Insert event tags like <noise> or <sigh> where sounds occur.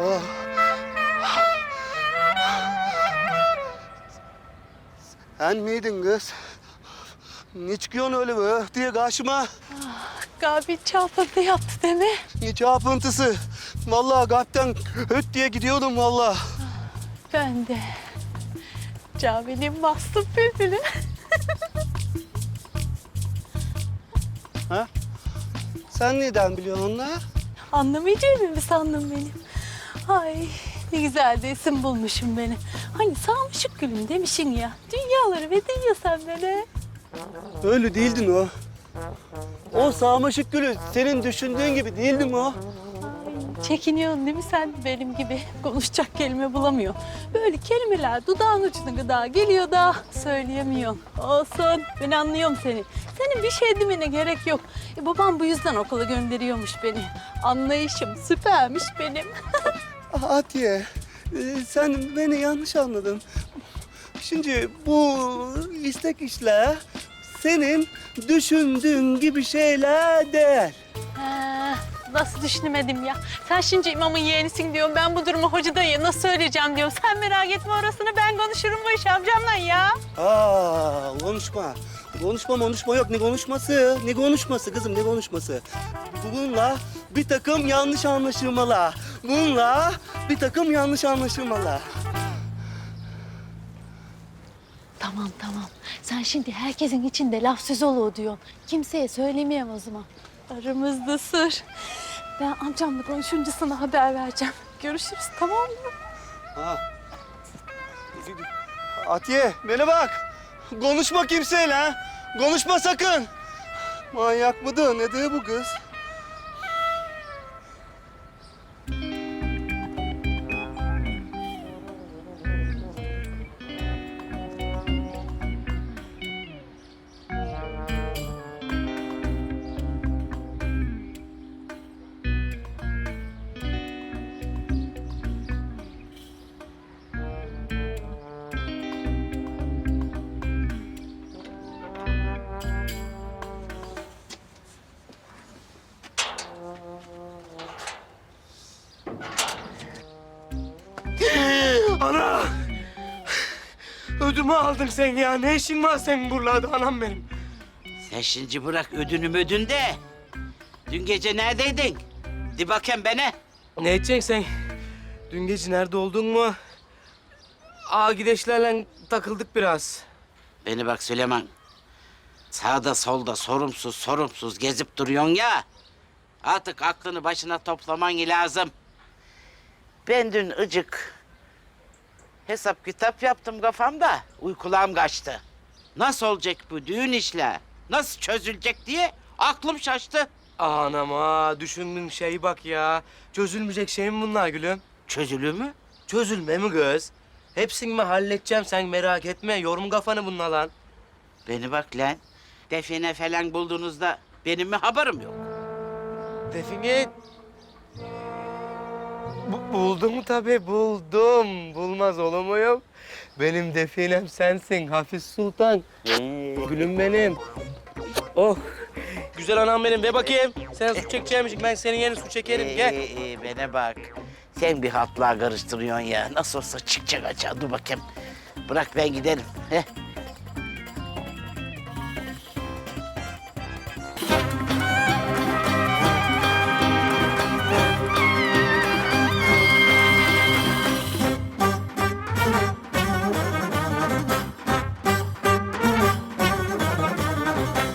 Ah. Sen miydin kız? Ne çıkıyorsun öyle be diye karşıma? Gabi çarpıntı yaptı değil mi? Ne çarpıntısı? Vallahi kalpten höt diye gidiyordum vallahi. Ben de. Cavi'nin bastım bülbülü. Ha? Sen neden biliyorsun onları? Anlamayacağımı mı sandın benim? Ay ne güzel de isim bulmuşum beni. Hani sarmışık gülüm demişsin ya. Dünyaları verdin ya sen bana. Öyle değildin o. O sarmaşık gülü senin düşündüğün gibi değildi mi o? Çekiniyorsun değil mi sen benim gibi? Konuşacak kelime bulamıyor. Böyle kelimeler dudağın ucuna gıda geliyor da söyleyemiyorsun. Olsun ben anlıyorum seni. Senin bir şey demene gerek yok. E, babam bu yüzden okula gönderiyormuş beni. Anlayışım süpermiş benim. <laughs> Atiye, e, sen beni yanlış anladın. Şimdi bu istek işler senin düşündüğün gibi şeyler değil. Nasıl düşünemedim ya? Sen şimdi imamın yeğenisin diyorum. Ben bu durumu hoca dayıya nasıl söyleyeceğim diyorum. Sen merak etme orasını ben konuşurum bu işi amcamla ya. Aa, konuşma. Konuşma konuşma yok. Ne konuşması? Ne konuşması kızım ne konuşması? Bununla bir takım yanlış anlaşılmalar. Bununla bir takım yanlış anlaşılmalar. Tamam tamam. Sen şimdi herkesin içinde laf söz olur diyorsun. Kimseye söylemeyeyim o zaman. Aramızda sır. Ben amcamla konuşunca sana haber vereceğim. Görüşürüz tamam mı? Ha. Atiye bana bak. Konuşma kimseyle. Konuşma sakın. Manyak mıdır? Nedir bu kız? Ödümü aldın sen ya. Ne işin var senin buralarda anam benim? Sen şimdi bırak ödünü ödün de. Dün gece neredeydin? Di bakayım bana. Ne edeceksin sen? Dün gece nerede oldun mu? Ağa gideşlerle takıldık biraz. Beni bak Süleyman. Sağda solda sorumsuz sorumsuz gezip duruyorsun ya. Artık aklını başına toplaman lazım. Ben dün ıcık hesap kitap yaptım kafamda. Uykulam kaçtı. Nasıl olacak bu düğün işler? Nasıl çözülecek diye aklım şaştı. Anam ha düşündüğün şey bak ya. Çözülmeyecek şey mi bunlar gülüm? Çözülür mü? Çözülme mi göz? Hepsini mi halledeceğim sen merak etme. Yorum kafanı bununla lan. Beni bak lan. Define falan bulduğunuzda benim mi haberim yok? Define... Bu, buldum tabii buldum. Bulmaz olur muyum? Benim definem sensin Hafiz Sultan. Gülüm benim. Oh. Güzel anam benim. Ve bakayım. Sen su çekeceğimmiş. Ben senin yerine su çekerim. Gel. Ee, ee, bana bak. Sen bir hatlar karıştırıyorsun ya. Nasıl olsa çıkacak açığa. Dur bakayım. Bırak ben giderim. Heh.